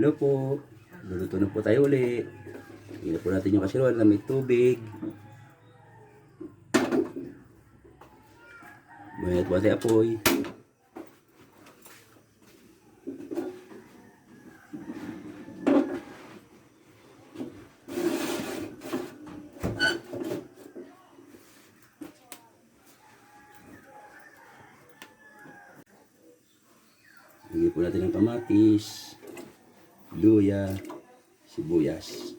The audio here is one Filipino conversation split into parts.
Hello po. Luluto na po tayo uli. Tingnan po natin yung kasiron na may tubig. Mayat po tayo apoy. Lagyan po natin ng kamatis, luya, sibuyas.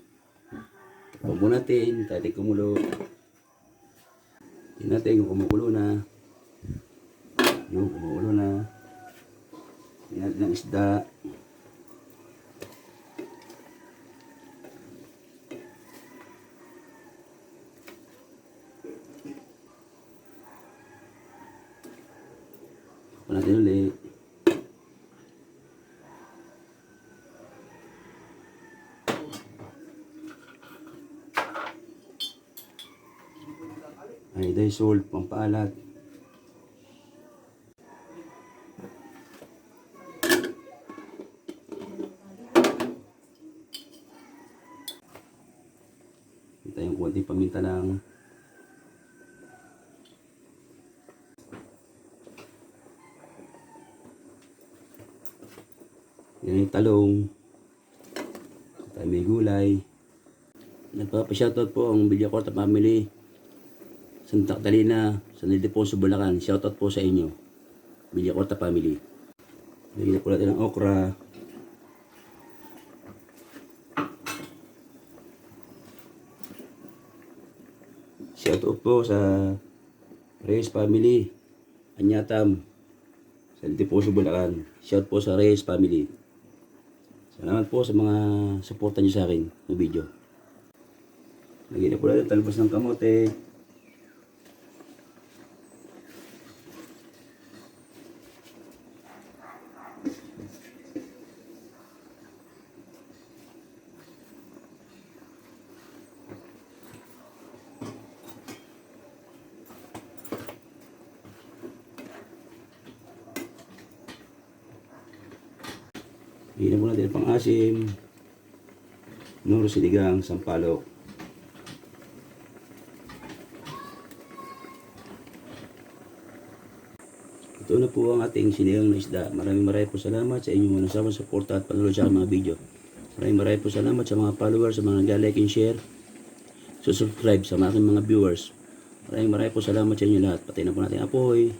Po natin, tayo kumulo. Tingnan natin kung kumukulo na. Yung kumukulo na. Tingnan natin ang isda. Tapos natin ulit. Ay, salt, pampaalat. Kita yung konting paminta lang. Yan yung talong. Tayo may gulay. Nagpapashoutout po ang Villacorta family. Santa Catalina, San Ildefonso, Bulacan. Shoutout po sa inyo. Villacorta family. Lagyan po natin ng okra. Shoutout po sa Reyes family. Anyatam. San Ildefonso, Bulacan. Shout po sa Reyes family. Salamat po sa mga suporta niyo sa akin ng video. Lagyan na po natin talbos ng kamote. Hina mo natin pang asim. Nuro sinigang, sampalok. Ito na po ang ating sinigang na isda. Maraming maraming po salamat sa inyong nasama suporta at panonood sa mga video. Maraming maraming po salamat sa mga followers, sa mga nag-like and share. So subscribe sa mga aking mga viewers. Maraming maraming po salamat sa inyo lahat. Patay na po natin apoy.